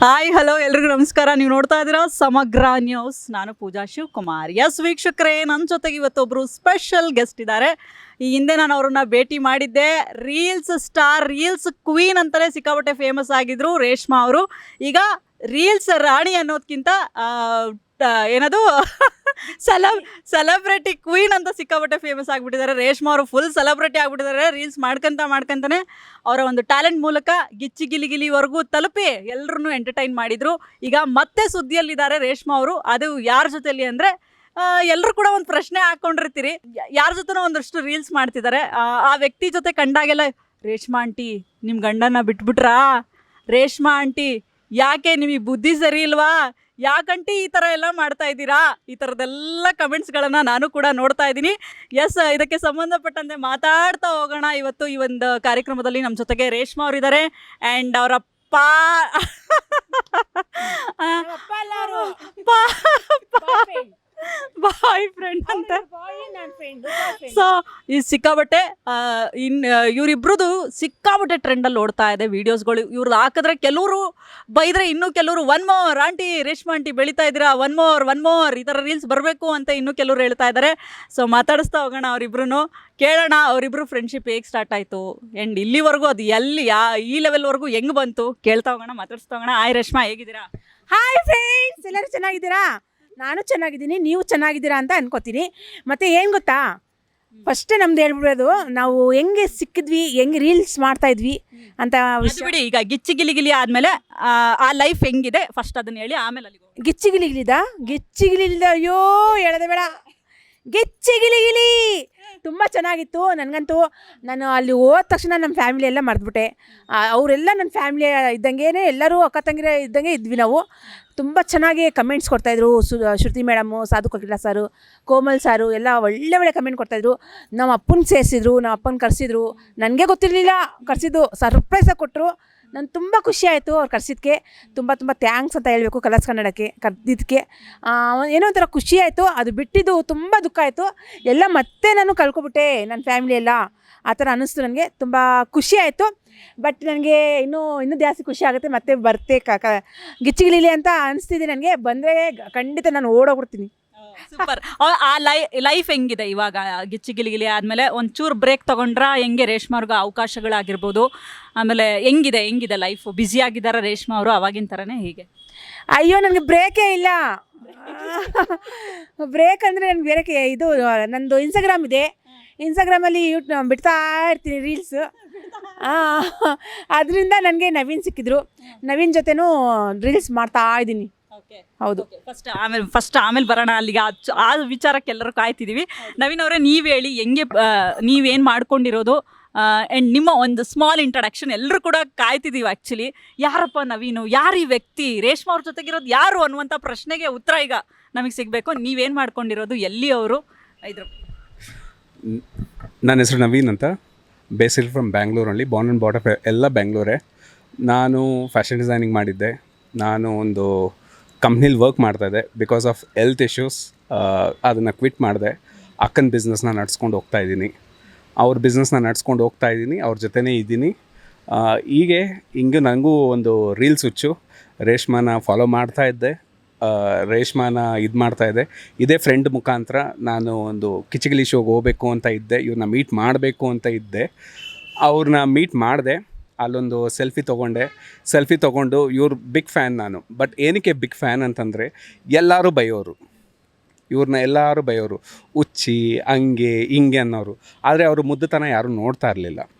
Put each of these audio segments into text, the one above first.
Hi hello ಎಲ್ರಿಗೂ ನಮಸ್ಕಾರ. ನೀವು ನೋಡ್ತಾ ಇದ್ದೀರಾ ಸಮಗ್ರ ನ್ಯೂಸ್ ನಾನು ಪೂಜಾ ಶಿವಕುಮಾರ್. ಎಸ್ ವೀಕ್ಷಕರೇ ನನ್ನ ಜೊತೆಗೆ ಇವತ್ತೊಬ್ಬರು ಸ್ಪೆಷಲ್ ಗೆಸ್ಟ್ ಇದ್ದಾರೆ. ಈ ಹಿಂದೆ ನಾನು ಅವರನ್ನು ಭೇಟಿ ಮಾಡಿದ್ದೆ. ರೀಲ್ಸ್ ಸ್ಟಾರ್ ರೀಲ್ಸ್ ಕ್ವೀನ್ ಅಂತಲೇ ಸಿಕ್ಕಾಪಟ್ಟೆ ಫೇಮಸ್ ಆಗಿದ್ರು ರೇಷ್ಮಾ ಅವರು. ಈಗ ರೀಲ್ಸ್ ರಾಣಿ ಟ- ಏನದು? ಸೆಲಬ್ ಸೆಲೆಬ್ರಿಟಿ ಕ್ವೀನ್ ಅಂತ ಸಿಕ್ಕಾಪಟ್ಟೆ ಫೇಮಸ್ ಆಗಿಬಿಟ್ಟಿದ್ದಾರೆ. ರೇಷ್ಮಾ ಅವರು ಫುಲ್ ಸೆಲೆಬ್ರಿಟಿ ಆಗಿಬಿಟ್ಟಿದ್ದಾರೆ. ರೀಲ್ಸ್ ಮಾಡ್ಕೊಂತ, ಮಾಡ್ಕೊಂತಾನೆ ಅವರ ಒಂದು ಟ್ಯಾಲೆಂಟ್ ಮೂಲಕ ಗಿಚ್ಚಿ ಗಿಲಿಗಿಲಿವರೆಗೂ ತಲುಪಿ ಎಲ್ಲರನ್ನೂ ಎಂಟರ್ಟೈನ್ ಮಾಡಿದರು. ಈಗ ಮತ್ತೆ ಸುದ್ದಿಯಲ್ಲಿದ್ದಾರೆ ರೇಷ್ಮಾ ಅವರು. ಅದು ಯಾರ ಜೊತೆಯಲ್ಲಿ ಅಂದರೆ ಎಲ್ಲರೂ ಕೂಡ ಒಂದು ಪ್ರಶ್ನೆ ಹಾಕ್ಕೊಂಡಿರ್ತೀರಿ ಯಾರ ಜೊತೆನೋ ಒಂದಷ್ಟು ರೀಲ್ಸ್ ಮಾಡ್ತಿದ್ದಾರೆ. ಆ ವ್ಯಕ್ತಿ ಜೊತೆ ಕಂಡಾಗೆಲ್ಲ, ರೇಷ್ಮಾ ಆಂಟಿ ನಿಮ್ಮ ಗಂಡನ ಬಿಟ್ಬಿಟ್ರಾ? ರೇಷ್ಮಾ ಆಂಟಿ ಯಾಕೆ ನಿಮಗೆ ಬುದ್ಧಿ ಸರಿ ಇಲ್ವಾ? ಯಾಕಂಟಿ ಈ ಥರ ಎಲ್ಲ ಮಾಡ್ತಾ ಇದ್ದೀರಾ? ಈ ಥರದ್ದೆಲ್ಲ ಕಮೆಂಟ್ಸ್ಗಳನ್ನು ನಾನು ಕೂಡ ನೋಡ್ತಾ ಇದ್ದೀನಿ. ಎಸ್ ಇದಕ್ಕೆ ಸಂಬಂಧಪಟ್ಟಂತೆ ಮಾತಾಡ್ತಾ ಹೋಗೋಣ. ಇವತ್ತು ಈ ಒಂದು ಕಾರ್ಯಕ್ರಮದಲ್ಲಿ ನಮ್ಮ ಜೊತೆಗೆ ರೇಷ್ಮಾ ಅವರಿದ್ದಾರೆ. ಆ್ಯಂಡ್ ಅವರ ಪಾ ಬಾಯ್ ಫ್ರೆಂಡ್ ಅಂತ. ಸೊ ಈ ಸಿಕ್ಕಾಬಟ್ಟೆ ಇನ್ ಇವರಿಬ್ರದ್ದು ಸಿಕ್ಕಾಬಟ್ಟೆ ಟ್ರೆಂಡಲ್ಲಿ ಓಡ್ತಾ ಇದೆ ವೀಡಿಯೋಸ್ಗಳು ಇವ್ರದ್ದು ಹಾಕಿದ್ರೆ ಕೆಲವರು ಬೈದ್ರೆ ಇನ್ನೂ ಕೆಲವರು one more aunty Reshma aunty ಬೆಳೀತಾ ಇದ್ದೀರಾ ಒನ್ ಮೋರ್ ಒನ್ ಮೋರ್ ಈ ಥರ ರೀಲ್ಸ್ ಬರಬೇಕು ಅಂತ ಇನ್ನೂ ಕೆಲವರು ಹೇಳ್ತಾ ಇದ್ದಾರೆ ಸೊ ಮಾತಾಡಿಸ್ತಾ ಹೋಗೋಣ ಅವರಿಬ್ರು ಕೇಳೋಣ ಅವರಿಬ್ರು ಫ್ರೆಂಡ್ಶಿಪ್ ಹೇಗೆ ಸ್ಟಾರ್ಟ್ ಆಯಿತು? ಆ್ಯಂಡ್ ಇಲ್ಲಿವರೆಗೂ ಅದು ಎಲ್ಲಿ ಯಾ ಈ ಲೆವೆಲ್ವರೆಗೂ ಹೆಂಗೆ ಬಂತು? ಕೇಳ್ತಾ ಹೋಗೋಣ ಮಾತಾಡಿಸ್ತಾ ಹೋಗೋಣ. ಹಾಯ್ ರೇಷ್ಮಾ ಹೇಗಿದ್ದೀರಾ? ಹಾಯ್ ಫ್ರೆಂಡ್ಸ್ ಎಲ್ಲರೂ ಚೆನ್ನಾಗಿದ್ದೀರಾ? ನಾನು ಚೆನ್ನಾಗಿದ್ದೀನಿ ನೀವು ಚೆನ್ನಾಗಿದ್ದೀರಾ ಅಂತ ಅನ್ಕೋತೀನಿ. ಮತ್ತು ಏನು ಗೊತ್ತಾ? ಫಸ್ಟೇ ನಮ್ದು ಹೇಳ್ಬಿಡೋದು ನಾವು ಹೆಂಗೆ ಸಿಕ್ಕಿದ್ವಿ ಹೆಂಗೆ ರೀಲ್ಸ್ ಮಾಡ್ತಾ ಇದ್ವಿ ಅಂತ ವಿಷಯ. ಬಿಡಿ ಈಗ ಗಿಚ್ಚಿ ಗಿಲಿ ಗಿಲಿ ಆದಮೇಲೆ ಆ ಲೈಫ್ ಹೆಂಗಿದೆ? ಫಸ್ಟ್ ಅದನ್ನ ಹೇಳಿ ಆಮೇಲೆ ಅಲ್ಲಿಗೆ ಹೋಗೋಣ. ಗಿಚ್ಚಿ ಗಿಚ್ಚಿಗಿಲಿದ ಅಯ್ಯೋ ಹೇಳದೆ ಬೇಡ. ಗಿಚ್ಚಿ ಗಿಚ್ಚಿಗಿಲಿಗಿಲಿ ತುಂಬ ಚೆನ್ನಾಗಿತ್ತು. ನನಗಂತೂ ನಾನು ಅಲ್ಲಿ ಹೋದ ತಕ್ಷಣ ನಮ್ಮ ಫ್ಯಾಮಿಲಿ ಎಲ್ಲ ಮರೆದ್ಬಿಟ್ಟೆ. ಅವರೆಲ್ಲ ನನ್ನ ಫ್ಯಾಮಿಲಿ ಇದ್ದಂಗೆ ಎಲ್ಲರೂ ಅಕ್ಕ ತಂಗಿರ ಇದ್ದಂಗೆ ಇದ್ವಿ ನಾವು. ತುಂಬ ಚೆನ್ನಾಗಿ ಕಮೆಂಟ್ಸ್ ಕೊಡ್ತಾಯಿದ್ರು ಸು ಶ್ರುತಿ ಮೇಡಮು ಸಾಧು ಕೋಕಿಲ ಸಾರು, ಕೋಮಲ್ ಸಾರು ಎಲ್ಲ ಒಳ್ಳೆ ಒಳ್ಳೆ ಕಮೆಂಟ್ ಕೊಡ್ತಾಯಿದ್ರು ನಮ್ಮ ಅಪ್ಪನ ಸೇರಿಸಿದ್ರು ನಮ್ಮ ಅಪ್ಪನ ಕರೆಸಿದ್ರು. ನನಗೆ ಗೊತ್ತಿರಲಿಲ್ಲ. ಕರೆಸಿದ್ದು ಸರ್ಪ್ರೈಸಾಗಿ ಕೊಟ್ಟರು ನಾನು ತುಂಬ ಖುಷಿ ಆಯಿತು ಅವ್ರು ಕರ್ಸಿದ್ಕೆ. ತುಂಬ ತುಂಬ ಥ್ಯಾಂಕ್ಸ್ ಅಂತ ಹೇಳಬೇಕು ಕಲರ್ಸ್ ಕನ್ನಡಕ್ಕೆ ಕರೆದಿದ್ದಕ್ಕೆ ಏನೋ ಒಂಥರ ಆಯಿತು. ಅದು ಬಿಟ್ಟಿದ್ದು ತುಂಬ ದುಃಖ ಆಯಿತು. ಎಲ್ಲ ಮತ್ತೆ ನಾನು ಕಳ್ಕೊಬಿಟ್ಟೆ ನನ್ನ ಫ್ಯಾಮಿಲಿ ಎಲ್ಲ. ಆ ಥರ ಅನ್ನಿಸ್ತು ನನಗೆ. ತುಂಬ ಖುಷಿ ಆಯಿತು. ಬಟ್ ನನಗೆ ಇನ್ನೂ ಇನ್ನೂ ಜಾಸ್ತಿ ಖುಷಿ ಆಗುತ್ತೆ. ಮತ್ತೆ ಬರ್ತೆ ಕ ಕ, ಗಿಚ್ಚಿಗಿಲಿಲಿ ಅಂತ ಅನಿಸ್ತಿದೆ ನನಗೆ. ಬಂದರೆ ಖಂಡಿತ ನಾನು ಓಡೋಗ್ಬಿಡ್ತೀನಿ. ಸೂಪರ್ ಆ ಲೈ, ಲೈಫ್ ಹೆಂಗಿದೆ ಇವಾಗ? ಗಿಚ್ಚಿ ಗಿಲಿ ಗಿಲಿ ಆದಮೇಲೆ ಒಂಚೂರು ಬ್ರೇಕ್ ತೊಗೊಂಡ್ರ ಹೆಂಗೆ ರೇಷ್ಮಾರ್ಗ ಅವಕಾಶಗಳಾಗಿರ್ಬೋದು? ಆಮೇಲೆ ಹೆಂಗಿದೆ ಹೆಂಗಿದೆ ಲೈಫ್ ಬ್ಯುಸಿ ಆಗಿದ್ದಾರೆ ರೇಷ್ಮಾ ಅವರು ಅವಾಗಿನ ಥರನೇ ಹೀಗೆ? ಅಯ್ಯೋ, ನನಗೆ ಬ್ರೇಕೇ ಇಲ್ಲ. ಬ್ರೇಕ್ ಅಂದರೆ ನನಗೆ ಬೇರೆ ಇದು, ನಂದು ಇನ್ಸ್ಟಾಗ್ರಾಮ್ ಇದೆ. ಇನ್ಸ್ಟಾಗ್ರಾಮಲ್ಲಿ ಯೂಟ್ ಬಿಡ್ತಾ ಇರ್ತೀನಿ ರೀಲ್ಸ್ ಅದರಿಂದ ನನಗೆ ನವೀನ್ ಸಿಕ್ಕಿದ್ರು. ನವೀನ್ ಜೊತೆನೂ ರೀಲ್ಸ್ ಮಾಡ್ತಾ ಇದ್ದೀನಿ. ಹೌದು. ಫಸ್ಟ್ ಆಮೇಲೆ ಫಸ್ಟ್ ಆಮೇಲೆ ಬರೋಣ ಅಲ್ಲಿಗೆ. ಆ ಚ- ಆ ವಿಚಾರಕ್ಕೆ ಎಲ್ಲರೂ ಕಾಯ್ತಿದ್ದೀವಿ ನವೀನ್ ಅವರೇ ನೀವು ಹೇಳಿ ಹೆಂಗೆ ನೀವು ನೀವೇನು ಮಾಡ್ಕೊಂಡಿರೋದು? ಆ್ಯಂಡ್ ನಿಮ್ಮ ಒಂದು ಸ್ಮಾಲ್ ಇಂಟ್ರಡಕ್ಷನ್ ಎಲ್ಲರೂ ಕೂಡ ಕಾಯ್ತಿದ್ದೀವಿ ಆ್ಯಕ್ಚುಲಿ ಯಾರಪ್ಪ ನವೀನು? ಯಾರು ಈ ವ್ಯಕ್ತಿ? ರೇಷ್ಮಾ ಅವ್ರ ಜೊತೆಗಿರೋದು ಯಾರು ಅನ್ನುವಂಥ ಪ್ರಶ್ನೆಗೆ ಉತ್ತರ ಈಗ ನಮಗೆ ಸಿಗಬೇಕು. ನೀವೇನು ಮಾಡ್ಕೊಂಡಿರೋದು? ಎಲ್ಲಿ ಅವರು? ಇದ್ರು ನನ್ನ ಹೆಸರು ನವೀನ್ ಅಂತ. ಬೇಸಿಲ್ ಫ್ರಮ್ ಬ್ಯಾಂಗ್ಳೂರಲ್ಲಿ ಬಾರ್ನ್ ಆ್ಯಂಡ್ ಆಫ್ ಎಲ್ಲ ಬ್ಯಾಂಗ್ಳೂರೇ ನಾನು ಫ್ಯಾಷನ್ ಡಿಸೈನಿಂಗ್ ಮಾಡಿದ್ದೆ. ನಾನು ಒಂದು ಕಂಪ್ನಿಲಿ ವರ್ಕ್ ಮಾಡ್ತಾಯಿದ್ದೆ ಬಿಕಾಸ್ ಆಫ್ ಹೆಲ್ತ್ ಇಶ್ಯೂಸ್ ಅದನ್ನು ಕ್ವಿಟ್ ಮಾಡಿದೆ. ಅಕ್ಕನ ಬಿಸ್ನೆಸ್ನ ನಡ್ಸ್ಕೊಂಡು ಹೋಗ್ತಾ ಇದ್ದೀನಿ. ಅವ್ರ ಬಿಸ್ನೆಸ್ನ ನಡ್ಸ್ಕೊಂಡು ಹೋಗ್ತಾ ಇದ್ದೀನಿ, ಅವ್ರ ಜೊತೆನೇ ಇದ್ದೀನಿ. ಹೀಗೆ ಹಿಂಗೆ ನನಗೂ ಒಂದು ರೀಲ್ಸ್ ಹುಚ್ಚು. ರೇಷ್ಮಾನ ಫಾಲೋ ಮಾಡ್ತಾ ಇದ್ದೆ. ರೇಷ್ಮಾನ ಇದು ಮಾಡ್ತಾ ಇದ್ದೆ. ಇದೇ ಫ್ರೆಂಡ್ ಮುಖಾಂತರ ನಾನು ಒಂದು ಕಿಚಗಿಲಿ ಶೋಗೆ ಹೋಗಬೇಕು ಅಂತ ಇದ್ದೆ. ಇವ್ರನ್ನ ಮೀಟ್ ಮಾಡಬೇಕು ಅಂತ ಇದ್ದೆ. ಅವ್ರನ್ನ ಮೀಟ್ ಮಾಡಿದೆ. ಅಲ್ಲೊಂದು ಸೆಲ್ಫಿ ತೊಗೊಂಡೆ. ಸೆಲ್ಫಿ ತೊಗೊಂಡು ಇವ್ರು ಬಿಗ್ ಫ್ಯಾನ್ ನಾನು. ಬಟ್ ಏನಕ್ಕೆ ಬಿಗ್ ಫ್ಯಾನ್ ಅಂತಂದರೆ ಎಲ್ಲರೂ ಬೈಯೋರು. ಇವ್ರನ್ನ ಎಲ್ಲರೂ ಬೈಯೋರು. ಉಚ್ಚಿ ಹಂಗೆ, ಹಿಂಗೆ ಅನ್ನೋರು. ಆದರೆ ಅವರು ಮುದ್ದತನ ಯಾರೂ ನೋಡ್ತಾ ಇರಲಿಲ್ಲ.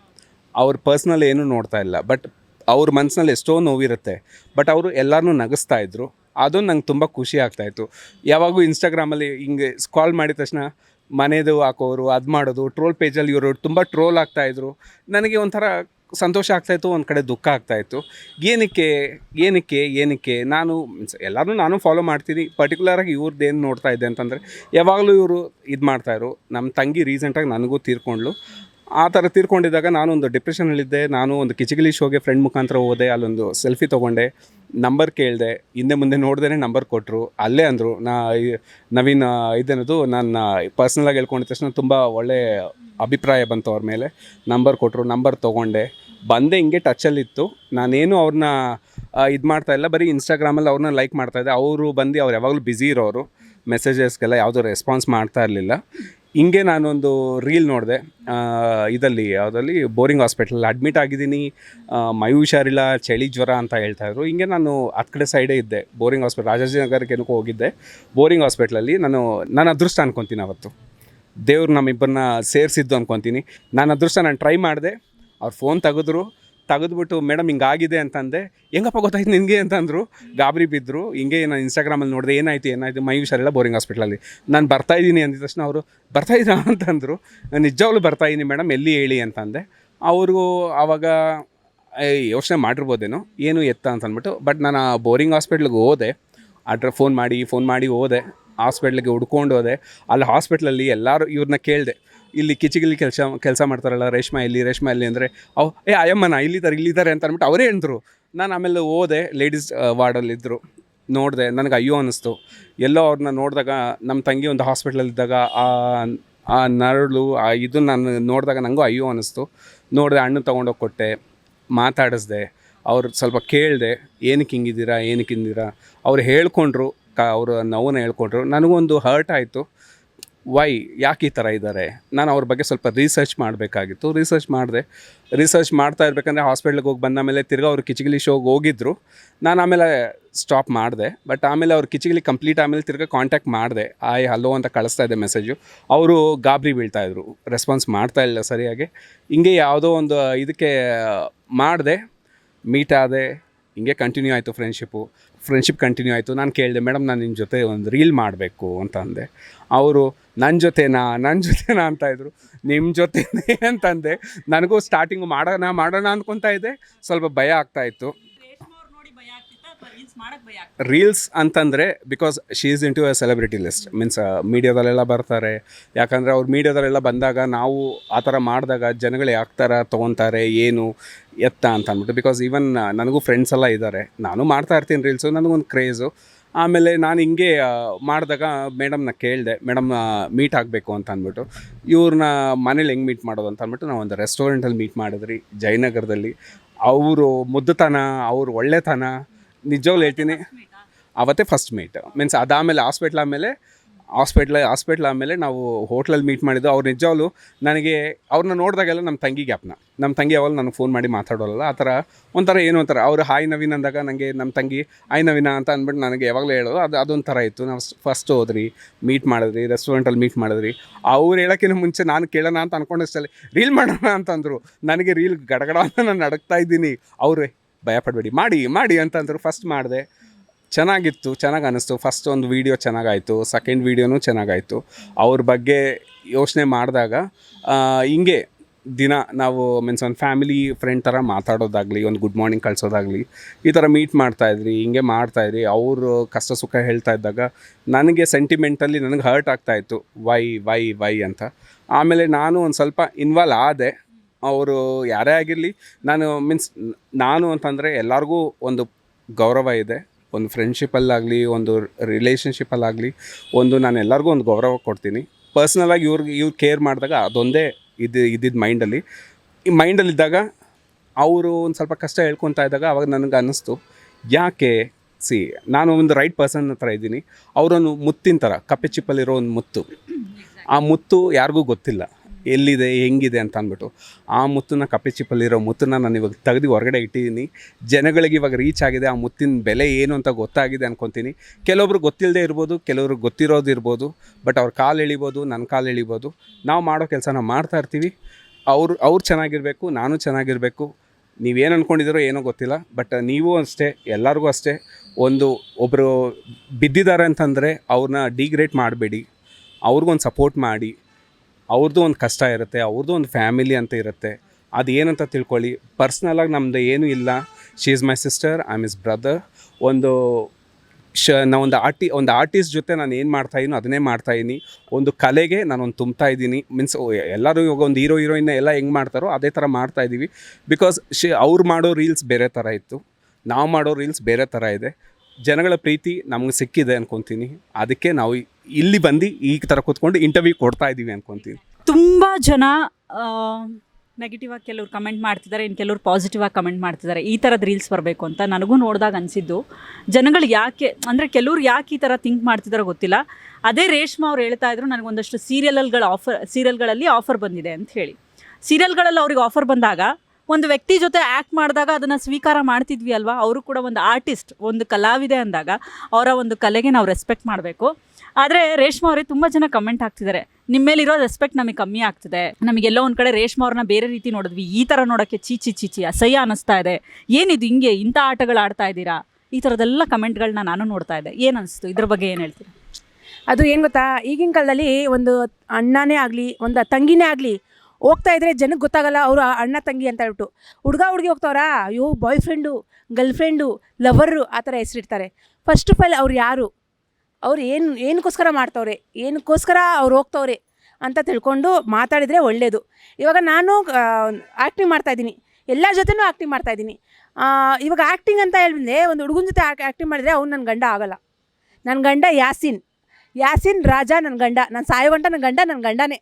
ಅವ್ರ ಪರ್ಸ್ನಲ್ ಏನೂ ನೋಡ್ತಾ ಇಲ್ಲ. ಬಟ್ ಅವ್ರ ಮನಸ್ಸಿನಲ್ಲಿ ಎಷ್ಟೋ ನೋವಿರುತ್ತೆ. ಬಟ್ ಅವರು ಎಲ್ಲರನ್ನೂ ನಗಿಸ್ತಾ ಇದ್ರು. ಅದು ನಂಗೆ ತುಂಬ ಖುಷಿ ಆಗ್ತಾಯಿತ್ತು ಯಾವಾಗೂ ಇನ್ಸ್ಟಾಗ್ರಾಮಲ್ಲಿ ಹಿಂಗೆ ಸ್ಕಾಲ್ ಮಾಡಿದ ತಕ್ಷಣ ಮನೆದು ಹಾಕೋರು, ಅದು ಮಾಡೋದು ಟ್ರೋಲ್ ಪೇಜಲ್ಲಿ ಇವರು ತುಂಬ ಟ್ರೋಲ್ ಆಗ್ತಾಯಿದ್ರು ನನಗೆ ಒಂಥರ ಸಂತೋಷ ಆಗ್ತಾಯಿತ್ತು ಒಂದು ಕಡೆ ದುಃಖ ಆಗ್ತಾಯಿತ್ತು ಏನಕ್ಕೆ ಏನಕ್ಕೆ ಏನಕ್ಕೆ? ನಾನು, ಮೀನ್ಸ್ ಎಲ್ಲರೂ ನಾನು ಫಾಲೋ ಮಾಡ್ತೀನಿ. ಪರ್ಟಿಕ್ಯುಲರಾಗಿ ಇವ್ರದ್ದು ಏನು ನೋಡ್ತಾ ಇದ್ದೆ ಅಂತಂದರೆ, ಯಾವಾಗಲೂ ಇವರು ಇದು ಮಾಡ್ತಾಯಿದ್ರು ನಮ್ಮ ತಂಗಿ ರೀಸೆಂಟಾಗಿ ನನಗೂ ತೀರ್ಕೊಂಡ್ಲು ಆ ಥರ ತೀರ್ಕೊಂಡಿದ್ದಾಗ ನಾನು ಒಂದು ಡಿಪ್ರೆಷನಲ್ಲಿದ್ದೆ ನಾನು ಒಂದು ಕಿಚಗಿಲಿ ಶೋಗೆ ಫ್ರೆಂಡ್ ಮುಖಾಂತರ ಹೋದೆ. ಅಲ್ಲೊಂದು ಸೆಲ್ಫಿ ತೊಗೊಂಡೆ. ನಂಬರ್ ಕೇಳಿದೆ. ಹಿಂದೆ ಮುಂದೆ ನೋಡ್ದೇ ನಂಬರ್ ಕೊಟ್ಟರು ಅಲ್ಲೇ ಅಂದರು. ನಾ, ನವೀನ್, ಇದೇನದು? ನನ್ನ ಪರ್ಸ್ನಲಾಗಿ ಹೇಳ್ಕೊಂಡಿದ್ದ ತಕ್ಷಣ ತುಂಬ ಒಳ್ಳೆ ಅಭಿಪ್ರಾಯ ಬಂತು ಅವ್ರ ಮೇಲೆ. ನಂಬರ್ ಕೊಟ್ಟರು ನಂಬರ್ ತೊಗೊಂಡೆ. ಬಂದೆ ಹಿಂಗೆ ಟಚಲ್ಲಿತ್ತು ನಾನೇನು ಅವ್ರನ್ನ ಇದು ಮಾಡ್ತಾ ಇಲ್ಲ. ಬರೀ ಇನ್ಸ್ಟಾಗ್ರಾಮಲ್ಲಿ ಅವ್ರನ್ನ ಲೈಕ್ ಮಾಡ್ತಾ ಇದ್ದೆ. ಅವರು ಬಂದು ಅವ್ರು ಯಾವಾಗಲೂ ಬ್ಯುಸಿ ಇರೋರು. ಮೆಸೇಜಸ್ಗೆಲ್ಲ ಯಾವುದೂ ರೆಸ್ಪಾನ್ಸ್ ಮಾಡ್ತಾ ಇರಲಿಲ್ಲ. ಹಿಂಗೆ ನಾನೊಂದು ರೀಲ್ ನೋಡಿದೆ. ಇದರಲ್ಲಿ ಯಾವುದಲ್ಲಿ? ಬೋರಿಂಗ್ ಹಾಸ್ಪಿಟಲ್ ಅಡ್ಮಿಟ್ ಆಗಿದ್ದೀನಿ. ಮೈ ಹುಷಾರಿಲ್ಲ ಚಳಿ ಜ್ವರ ಅಂತ ಹೇಳ್ತಾಯಿದ್ರು ಹಿಂಗೆ ನಾನು ಹತ್ತು ಕಡೆ ಸೈಡೇ ಇದ್ದೆ. ಬೋರಿಂಗ್ ಹಾಸ್ಪಿಟಲ್ ರಾಜಾಜಿನಗರಕ್ಕೆ ಹೋಗಿದ್ದೆ. ಬೋರಿಂಗ್ ಹಾಸ್ಪಿಟ್ಲಲ್ಲಿ ನಾನು ನಾನು ಅದೃಷ್ಟ ಅನ್ಕೊತೀನಿ ಅವತ್ತು. ದೇವ್ರು ನಮ್ಮಿಬ್ಬರನ್ನ ಸೇರಿಸಿದ್ದು ಅಂದ್ಕೊತೀನಿ ನಾನು ಅದೃಷ್ಟ ನಾನು ಟ್ರೈ ಮಾಡಿದೆ. ಅವ್ರು ಫೋನ್ ತೆಗೆದ್ರು. ತೆಗೆದ್ಬಿಟ್ಟು, ಮೇಡಮ್, ಹಿಂಗಾಗಿದೆ ಅಂತಂದೆ. ಹೆಂಗಪ್ಪ ಗೊತ್ತಾಯ್ತು ನಿನಗೆ? ಅಂತಂದರು. ಗಾಬರಿ ಬಿದ್ದರು ಹಿಂಗೆ ನಾನು ಇನ್ಸ್ಟಾಗ್ರಾಮಲ್ಲಿ ನೋಡಿದೆ, ಏನಾಯ್ತು, ಏನಾಯಿತು? ಮೈ ಹುಷಾರಿಲ್ಲ ಬೋರಿಂಗ್ ಹಾಸ್ಪಿಟ್ಲಲ್ಲಿ ನಾನು ಬರ್ತಾಯಿದ್ದೀನಿ ಅಂದಿದ ತಕ್ಷಣ ಅವರು, ಬರ್ತಾ ಇದ್ದೀರಾ? ಅಂತಂದರು. ನಾನು ನಿಜವಾಗ್ಲೂ ಬರ್ತಾಯಿದ್ದೀನಿ ಮೇಡಮ್, ಎಲ್ಲಿ ಹೇಳಿ? ಅಂತಂದೆ. ಅವರು ಆವಾಗ ಯೋಚನೆ ಮಾಡಿರ್ಬೋದೇನೋ? ಏನು ಎತ್ತ? ಅಂತ ಅಂದ್ಬಿಟ್ಟು ಬಟ್ ನಾನು ಆ ಬೋರಿಂಗ್ ಹಾಸ್ಪಿಟ್ಲಿಗೆ ಹೋದೆ. ಅಡ್ರ ಫೋನ್ ಮಾಡಿ ಫೋನ್ ಮಾಡಿ ಹೋದೆ. ಹಾಸ್ಪಿಟ್ಲಿಗೆ ಹುಡ್ಕೊಂಡು ಹೋದೆ. ಅಲ್ಲಿ ಹಾಸ್ಪಿಟ್ಲಲ್ಲಿ ಎಲ್ಲರೂ ಇವ್ರನ್ನ ಕೇಳಿದೆ. ಇಲ್ಲಿ ಕಿಚಿಗಿಲಿ ಕೆಲಸ ಕೆಲಸ ಮಾಡ್ತಾರಲ್ಲ ರೇಷ್ಮಾ ಇಲ್ಲಿ ರೇಷ್ಮಾ ಇಲ್ಲಿ ಅಂದರೆ, ಅವ್, ಏ, ಅಯ್ಯಮ್ಮನ, ಇಲ್ಲಿದ್ದಾರೆ ಇಲ್ಲಿದ್ದಾರೆ ಅಂತ ಅಂದ್ಬಿಟ್ಟು ಅವರೇ ಹೇಳಿದ್ರು. ನಾನು ಆಮೇಲೆ ಹೋದೆ ಲೇಡೀಸ್ ವಾರ್ಡಲ್ಲಿದ್ದರು ನೋಡಿದೆ, ನನಗೆ ಅಯ್ಯೋ ಅನ್ನಿಸ್ತು ಎಲ್ಲೋ ಅವ್ರನ್ನ ನೋಡಿದಾಗ ನಮ್ಮ ತಂಗಿ ಒಂದು ಹಾಸ್ಪಿಟ್ಲಲ್ಲಿದ್ದಾಗ ಆ ಆ ನರಳು, ಆ ಇದು ನಾನು ನೋಡಿದಾಗ ನನಗೂ ಅಯ್ಯೋ ಅನ್ನಿಸ್ತು ನೋಡಿದೆ, ಹಣ್ಣು ತೊಗೊಂಡೋಗಿ ಕೊಟ್ಟೆ, ಮಾತಾಡಿಸ್ದೆ. ಅವ್ರು ಸ್ವಲ್ಪ ಕೇಳಿದೆ ಏನಕ್ಕೆ ಹಿಂಗಿದ್ದೀರಾ ಏನಕ್ಕೆ ಹಿಂಗಿದ್ದೀರಾ ಅವ್ರು ಹೇಳ್ಕೊಂಡ್ರು. ಕ ಅವರು ನೋವನ್ನ ಹೇಳ್ಕೊಟ್ರು ನನಗೊಂದು ಹರ್ಟ್ ಆಯಿತು. ವೈ ಯಾಕೆ ಈ ಥರ ಇದ್ದಾರೆ ನಾನು ಅವ್ರ ಬಗ್ಗೆ ಸ್ವಲ್ಪ ರಿಸರ್ಚ್ ಮಾಡಬೇಕಾಗಿತ್ತು. ರಿಸರ್ಚ್ ಮಾಡಿದೆ. ರಿಸರ್ಚ್ ಮಾಡ್ತಾ ಇರಬೇಕಂದ್ರೆ ಹಾಸ್ಪಿಟ್ಲಿಗೆ ಹೋಗಿ ಬಂದ ಮೇಲೆ ತಿರ್ಗಾ ಅವರು ಕಿಚಗಿಲಿ ಶೋಗೆ ಹೋಗಿದ್ರು. ನಾನು ಆಮೇಲೆ ಸ್ಟಾಪ್ ಮಾಡಿದೆ. ಬಟ್ ಆಮೇಲೆ ಅವ್ರು ಕಿಚಗಿಲಿ ಕಂಪ್ಲೀಟ್ ಆಮೇಲೆ ತಿರ್ಗಾ ಕಾಂಟ್ಯಾಕ್ಟ್ ಮಾಡಿದೆ. ಆಯ್ ಹಲೋ ಅಂತ ಕಳಿಸ್ತಾ ಇದ್ದೆ ಮೆಸೇಜು ಅವರು ಗಾಬರಿ ಬೀಳ್ತಾಯಿದ್ರು ರೆಸ್ಪಾನ್ಸ್ ಮಾಡ್ತಾ ಇಲ್ಲ ಸರಿಯಾಗಿ. ಹಿಂಗೆ ಯಾವುದೋ ಒಂದು ಇದಕ್ಕೆ ಮಾಡಿದೆ. ಮೀಟ್ ಆದೆ. ಹಿಂಗೆ ಕಂಟಿನ್ಯೂ ಆಯಿತು ಫ್ರೆಂಡ್ಶಿಪ್ಪು ಫ್ರೆಂಡ್ಶಿಪ್ ಕಂಟಿನ್ಯೂ ಆಯಿತು. ನಾನು ಕೇಳಿದೆ, ಮೇಡಮ್, ನಾನು ನಿಮ್ಮ ಜೊತೆ ಒಂದು ರೀಲ್ ಮಾಡಬೇಕು ಅಂತ ಅಂದೆ. ಅವರು ನನ್ನ ಜೊತೆನಾ? ನನ್ನ ಜೊತೆನಾ? ಅಂತ ಇದ್ದರು ನಿಮ್ಮ ಜೊತೆನೇ? ಅಂತಂದೆ ನನಗೂ ಸ್ಟಾರ್ಟಿಂಗ್ ಮಾಡೋಣ ಮಾಡೋಣ ಅಂದ್ಕೊತಾ ಇದ್ದೆ. ಸ್ವಲ್ಪ ಭಯ ಆಗ್ತಾ ಇತ್ತು ನೋಡಿ ಭಯ ಆಗ್ತಿತ್ತಾ ಅಥವಾ ರೀಲ್ಸ್ ಅಂತಂದರೆ because she is into a celebrity list means ಮೀಡಿಯಾದಲ್ಲೆಲ್ಲ ಬರ್ತಾರೆ. ಯಾಕಂದರೆ ಅವ್ರು ಮೀಡಿಯಾದಲ್ಲೆಲ್ಲ ಬಂದಾಗ ನಾವು ಆ ಥರ ಮಾಡಿದಾಗ ಜನಗಳು ಯಾವ ಥರ ತೊಗೊತಾರೆ, ಏನು ಎತ್ತ ಅಂತ ಅಂದ್ಬಿಟ್ಟು ಬಿಕಾಸ್ ಈವನ್ ನನಗೂ ಫ್ರೆಂಡ್ಸ್ ಎಲ್ಲ ಇದ್ದಾರೆ ನಾನು ಮಾಡ್ತಾ ಇರ್ತೀನಿ ರೀಲ್ಸು ನನಗೊಂದು ಕ್ರೇಜು ಆಮೇಲೆ ನಾನು ಹಿಂಗೆ ಮಾಡಿದಾಗ ಮೇಡಮ್ನ ಕೇಳಿದೆ ಮೇಡಮ್ ಮೀಟ್ ಆಗಬೇಕು ಅಂತ ಅಂದ್ಬಿಟ್ಟು ಇವ್ರನ್ನ ಮನೇಲಿ ಹೆಂಗೆ ಮೀಟ್ ಮಾಡೋದು ಅಂತ ಅಂದ್ಬಿಟ್ಟು ನಾವು ಒಂದು ರೆಸ್ಟೋರೆಂಟಲ್ಲಿ ಮೀಟ್ ಮಾಡಿದ್ರಿ, ಜಯನಗರದಲ್ಲಿ. ಅವರು ಮುದ್ದುತನ, ಅವ್ರ ಒಳ್ಳೆತನ ನಿಜವಾಗ್ಲೂ ಹೇಳ್ತೀನಿ. ಅವತ್ತೇ ಫಸ್ಟ್ ಮೀಟ್ ಮೀನ್ಸ್ ಅದಾದಮೇಲೆ ಹಾಸ್ಪಿಟ್ಲ್ ಆದಮೇಲೆ ಹಾಸ್ಪಿಟ್ಲ್ ಹಾಸ್ಪಿಟ್ಲ್ ಆದಮೇಲೆ ನಾವು ಹೋಟ್ಲಲ್ಲಿ ಮೀಟ್ ಮಾಡಿದ್ದು. ಅವ್ರು ನಿಜವಾಗ್ಲು ನನಗೆ ಅವ್ರನ್ನ ನೋಡಿದಾಗೆಲ್ಲ ನಮ್ಮ ತಂಗಿ ಗ್ಯಾಪ್ನ. ನಮ್ಮ ತಂಗಿ ಅವಳು ನನಗೆ ಫೋನ್ ಮಾಡಿ ಮಾತಾಡೋಲ್ಲ ಆ ಥರ ಒಂಥರ ಏನೋ ಒಂಥರ. ಅವರು ಹಾಯ್ ನವೀನ್ ಅಂದಾಗ ನನಗೆ ನಮ್ಮ ತಂಗಿ ಹಾಯ್ ನವೀನ ಅಂತ ಅಂದ್ಬಿಟ್ಟು ನನಗೆ ಯಾವಾಗಲೂ ಹೇಳೋದು. ಅದು ಅದೊಂಥರ ಇತ್ತು. ನಾವು ಫಸ್ಟ್ ಹೋದ್ರಿ ಮೀಟ್ ಮಾಡಿದ್ರಿ ರೆಸ್ಟೋರೆಂಟಲ್ಲಿ ಮೀಟ್ ಮಾಡಿದ್ರಿ. ಅವ್ರು ಹೇಳೋಕ್ಕಿಂತ ಮುಂಚೆ ನಾನು ಕೇಳೋಣ ಅಂತ ಅಂದ್ಕೊಂಡಿಸ್ತಲ್ಲಿ ರೀಲ್ ಮಾಡೋಣ ಅಂತಂದರು. ನನಗೆ ರೀಲ್ ಗಡಗಡ ಅಂತ ನಾನು ನಡಕ್ತಾ ಇದ್ದೀನಿ. ಅವರೇ ಭಯಪಡಬೇಡಿ. ಮಾಡಿ ಮಾಡಿ ಅಂತಂದರು ಫಸ್ಟ್ ಮಾಡಿದೆ. ಚೆನ್ನಾಗಿತ್ತು ಚೆನ್ನಾಗಿ ಅನ್ನಿಸ್ತು ಫಸ್ಟ್ ಒಂದು ವೀಡಿಯೋ ಚೆನ್ನಾಗಾಯಿತು ಸೆಕೆಂಡ್ ವೀಡಿಯೋನೂ ಚೆನ್ನಾಗಾಯಿತು. ಅವ್ರ ಬಗ್ಗೆ ಯೋಚನೆ ಮಾಡಿದಾಗ ಹಿಂಗೆ ದಿನ ನಾವು ಮೀನ್ಸ್ ಒಂದು ಫ್ಯಾಮಿಲಿ ಫ್ರೆಂಡ್ ಥರ ಮಾತಾಡೋದಾಗಲಿ, ಒಂದು ಗುಡ್ ಮಾರ್ನಿಂಗ್ ಕಳಿಸೋದಾಗಲಿ, ಈ ಥರ ಮೀಟ್ ಮಾಡ್ತಾಯಿದ್ರಿ, ಹಿಂಗೆ ಮಾಡ್ತಾಯಿದ್ರಿ. ಅವರು ಕಷ್ಟ ಸುಖ ಹೇಳ್ತಾ ಇದ್ದಾಗ ನನಗೆ ಸೆಂಟಿಮೆಂಟಲ್ಲಿ ನನಗೆ ಹರ್ಟ್ ಆಗ್ತಾಯಿತ್ತು ವೈ ವೈ ವೈ ಅಂತ. ಆಮೇಲೆ ನಾನು ಒಂದು ಸ್ವಲ್ಪ ಇನ್ವಾಲ್ವ್ ಆದೆ. ಅವರು ಯಾರೇ ಆಗಿರಲಿ, ನಾನು ಮೀನ್ಸ್ ನಾನು ಅಂತಂದರೆ ಎಲ್ಲರಿಗೂ ಒಂದು ಗೌರವ ಇದೆ. ಒಂದು ಫ್ರೆಂಡ್ಶಿಪ್ಪಲ್ಲಾಗಲಿ ಒಂದು ರಿಲೇಷನ್ಶಿಪ್ಪಲ್ಲಾಗಲಿ ಒಂದು ನಾನು ಎಲ್ಲರಿಗೂ ಒಂದು ಗೌರವ ಕೊಡ್ತೀನಿ. ಪರ್ಸ್ನಲಾಗಿ ಇವ್ರಿಗೆ, ಇವ್ರು ಕೇರ್ ಮಾಡಿದಾಗ ಅದೊಂದೇ ಇದು ಇದ್ದಿದ್ದು ಮೈಂಡಲ್ಲಿ ಈ ಮೈಂಡಲ್ಲಿದ್ದಾಗ ಅವರು ಒಂದು ಸ್ವಲ್ಪ ಕಷ್ಟ ಹೇಳ್ಕೊತಾ ಇದ್ದಾಗ ಅವಾಗ ನನಗೆ ಅನ್ನಿಸ್ತು, ಯಾಕೆ ಸಿ, ನಾನು ಒಂದು ರೈಟ್ ಪರ್ಸನ್ ಹತ್ರ ಇದ್ದೀನಿ. ಅವರೊಂದು ಮುತ್ತಿನ ಥರ ಕಪ್ಪೆ ಚಿಪ್ಪಲ್ಲಿರೋ ಒಂದು ಮುತ್ತು. ಆ ಮುತ್ತು ಯಾರಿಗೂ ಗೊತ್ತಿಲ್ಲ. ಎಲ್ಲಿದೆ, ಹೆಂಗಿದೆ ಅಂತ ಅಂದ್ಬಿಟ್ಟು ಆ ಮುತ್ತನ್ನ ಕಪ್ಪೆ ಚಿಪ್ಪಲ್ಲಿರೋ ಮುತ್ತನ್ನ ನಾನು ಇವಾಗ ತೆಗೆದು ಹೊರಗಡೆ ಇಟ್ಟಿದ್ದೀನಿ. ಜನಗಳಿಗೆ ಇವಾಗ ರೀಚ್ ಆಗಿದೆ, ಆ ಮುತ್ತಿನ ಬೆಲೆ ಏನು ಅಂತ ಗೊತ್ತಾಗಿದೆ ಅನ್ಕೊತೀನಿ. ಕೆಲವೊಬ್ರು ಗೊತ್ತಿಲ್ಲದೆ ಇರ್ಬೋದು, ಕೆಲವರು ಗೊತ್ತಿರೋದು ಇರ್ಬೋದು ಬಟ್ ಅವ್ರ ಕಾಲು ಎಳಿಬೋದು ನನ್ನ ಕಾಲು ಎಳಿಬೋದು. ನಾವು ಮಾಡೋ ಕೆಲಸನ ಮಾಡ್ತಾ ಇರ್ತೀವಿ. ಅವ್ರು ಅವ್ರು ಚೆನ್ನಾಗಿರಬೇಕು, ನಾನು ಚೆನ್ನಾಗಿರಬೇಕು. ನೀವೇನು ಅಂದ್ಕೊಂಡಿದ್ದೀರೋ ಏನೋ ಗೊತ್ತಿಲ್ಲ ಬಟ್ ನೀವು ಅಷ್ಟೇ, ಎಲ್ಲರಿಗೂ ಅಷ್ಟೇ, ಒಂದು ಒಬ್ಬರು ಬಿದ್ದಿದ್ದಾರೆ ಅಂತಂದರೆ ಅವ್ರನ್ನ ಡಿಗ್ರೇಟ್ ಮಾಡಬೇಡಿ. ಅವ್ರಿಗೊಂದು ಸಪೋರ್ಟ್ ಮಾಡಿ. ಅವ್ರದ್ದು ಒಂದು ಕಷ್ಟ ಇರುತ್ತೆ ಅವ್ರದ್ದು ಒಂದು ಫ್ಯಾಮಿಲಿ ಅಂತ ಇರುತ್ತೆ. ಅದು ಏನಂತ ತಿಳ್ಕೊಳ್ಳಿ ಪರ್ಸ್ನಲಾಗಿ ನಮ್ಮದು ಏನೂ ಇಲ್ಲ. She is my sister I miss brother ಒಂದು ಶ, ನಾ ಒಂದು ಆರ್ಟಿ ಒಂದು ಆರ್ಟಿಸ್ಟ್ ಜೊತೆ ನಾನು ಏನು ಮಾಡ್ತಾಯಿನೋ ಅದನ್ನೇ ಮಾಡ್ತಾಯಿದ್ದೀನಿ ಒಂದು ಕಲೆಗೆ ನಾನೊಂದು ತುಂಬ್ತಾ ಇದ್ದೀನಿ ಮೀನ್ಸ್ ಎಲ್ಲರೂ ಇವಾಗ ಒಂದು ಹೀರೋ ಹೀರೋಯಿನ್ನ ಎಲ್ಲ ಹೆಂಗೆ ಮಾಡ್ತಾರೋ ಅದೇ ಥರ ಮಾಡ್ತಾ ಇದ್ದೀವಿ ಬಿಕಾಸ್ ಶಿ, ಅವ್ರು ಮಾಡೋ ರೀಲ್ಸ್ ಬೇರೆ ಥರ ಇತ್ತು. ನಾವು ಮಾಡೋ ರೀಲ್ಸ್ ಬೇರೆ ಥರ ಇದೆ. ಜನಗಳ ಪ್ರೀತಿ ನಮಗೆ ಸಿಕ್ಕಿದೆ ಅನ್ಕೊತೀನಿ. ಅದಕ್ಕೆ ನಾವು ಇಲ್ಲಿ ಬಂದು ಈ ಥರ ಕೂತ್ಕೊಂಡು ಇಂಟರ್ವ್ಯೂ ಕೊಡ್ತಾ ಇದ್ದೀವಿ ಅನ್ಕೊತೀವಿ ತುಂಬ ಜನ ನೆಗೆಟಿವ್ ಆಗಿ ಕೆಲವ್ರು ಕಮೆಂಟ್ ಮಾಡ್ತಿದ್ದಾರೆ ಇನ್ನು ಕೆಲವ್ರು ಪಾಸಿಟಿವ್ ಆಗಿ ಕಮೆಂಟ್ ಮಾಡ್ತಿದ್ದಾರೆ ಈ ಥರದ ರೀಲ್ಸ್ ಬರಬೇಕು ಅಂತ ನನಗೂ ನೋಡಿದಾಗ ಅನಿಸಿದ್ದು. ಜನಗಳು ಯಾಕೆ, ಅಂದರೆ ಕೆಲವ್ರು ಯಾಕೆ ಈ ಥರ ಥಿಂಕ್ ಮಾಡ್ತಿದ್ದಾರೋ ಗೊತ್ತಿಲ್ಲ. ಅದೇ ರೇಷ್ಮಾ ಅವ್ರು ಹೇಳ್ತಾ ಇದ್ರು ನನಗೊಂದಷ್ಟು ಸೀರಿಯಲ್ಗಳ ಆಫರ್ ಸೀರಿಯಲ್ಗಳಲ್ಲಿ ಆಫರ್ ಬಂದಿದೆ ಅಂತ ಹೇಳಿ. ಸೀರಿಯಲ್ಗಳಲ್ಲಿ ಅವ್ರಿಗೆ ಆಫರ್ ಬಂದಾಗ ಒಂದು ವ್ಯಕ್ತಿ ಜೊತೆ ಆ್ಯಕ್ಟ್ ಮಾಡಿದಾಗ ಅದನ್ನು ಸ್ವೀಕಾರ ಮಾಡ್ತಿದ್ವಿ ಅಲ್ವಾ? ಅವರು ಕೂಡ ಒಂದು ಆರ್ಟಿಸ್ಟ್ ಒಂದು ಕಲಾವಿದೆ ಅಂದಾಗ ಅವರ ಒಂದು ಕಲೆಗೆ ನಾವು ರೆಸ್ಪೆಕ್ಟ್ ಮಾಡಬೇಕು. ಆದರೆ ರೇಷ್ಮಾ ಅವರೇ ತುಂಬ ಜನ ಕಮೆಂಟ್ ಹಾಕ್ತಿದ್ದಾರೆ ನಿಮ್ಮ ಮೇಲಿರೋ ರೆಸ್ಪೆಕ್ಟ್ ನಮಗೆ ಕಮ್ಮಿ ಆಗ್ತಿದೆ. ನಮಗೆಲ್ಲೋ ಒಂದು ಕಡೆ ರೇಷ್ಮಾ ಅವ್ರನ್ನ ಬೇರೆ ರೀತಿ ನೋಡಿದ್ವಿ. ಈ ಥರ ನೋಡೋಕ್ಕೆ ಚೀಚಿ ಚೀಚಿ ಅಸಹ್ಯ ಅನ್ನಿಸ್ತಾ ಇದೆ. ಏನಿದು ಹಿಂಗೆ? ಇಂಥ ಆಟಗಳು ಆಡ್ತಾ ಇದ್ದೀರಾ? ಈ ಥರದ್ದೆಲ್ಲ ಕಮೆಂಟ್ಗಳನ್ನ ನಾನು ನೋಡ್ತಾ ಇದ್ದೆ. ಏನು ಅನಿಸ್ತು? ಇದ್ರ ಬಗ್ಗೆ ಏನು ಹೇಳ್ತೀರಾ? ಅದು ಏನು ಗೊತ್ತಾ? ಈಗಿನ ಕಾಲದಲ್ಲಿ ಒಂದು ಅಣ್ಣನೇ ಆಗಲಿ, ಒಂದು ತಂಗಿನೇ ಆಗಲಿ ಹೋಗ್ತಾ ಇದ್ರೆ ಜನಕ್ಕೆ ಗೊತ್ತಾಗಲ್ಲ, ಅವರು ಅಣ್ಣ ತಂಗಿ ಅಂತ ಹೇಳ್ಬಿಟ್ಟು. ಹುಡುಗ ಹುಡುಗಿ ಹೋಗ್ತಾವ್ರಾ? ಅಯ್ಯೋ boyfriend girlfriend lover ಆ ಥರ ಹೆಸರಿಡ್ತಾರೆ. ಫಸ್ಟ್ ಆಫ್ ಆಲ್ ಅವ್ರು ಯಾರು? ಅವ್ರು ಏನು ಏನಕ್ಕೋಸ್ಕರ ಮಾಡ್ತವ್ರೆ? ಏನಕ್ಕೋಸ್ಕರ ಅವ್ರು ಹೋಗ್ತವ್ರೆ? ಅಂತ ತಿಳ್ಕೊಂಡು ಮಾತಾಡಿದರೆ ಒಳ್ಳೆಯದು ಇವಾಗ ನಾನು ಆ್ಯಕ್ಟಿಂಗ್ ಮಾಡ್ತಾಯಿದ್ದೀನಿ ಎಲ್ಲ ಜೊತೆನೂ ಆ್ಯಕ್ಟಿಂಗ್ ಮಾಡ್ತಾಯಿದ್ದೀನಿ ಇವಾಗ ಆ್ಯಕ್ಟಿಂಗ್ ಅಂತ ಹೇಳಿದ್ರೆ ಒಂದು ಹುಡುಗನ ಜೊತೆ ಆ್ಯಕ್ಟಿಂಗ್ ಮಾಡಿದರೆ ಅವ್ನು ನನ್ನ ಗಂಡ ಆಗಲ್ಲ. ನನ್ನ ಗಂಡ ಯಾಸಿನ್. ಯಾಸಿನ್ ರಾಜ ನನ್ನ ಗಂಡ. ನಾನು ಸಾಯೋ ಗಂಟ ನನ್ನ ಗಂಡ ನನ್ನ ಗಂಡನೇ.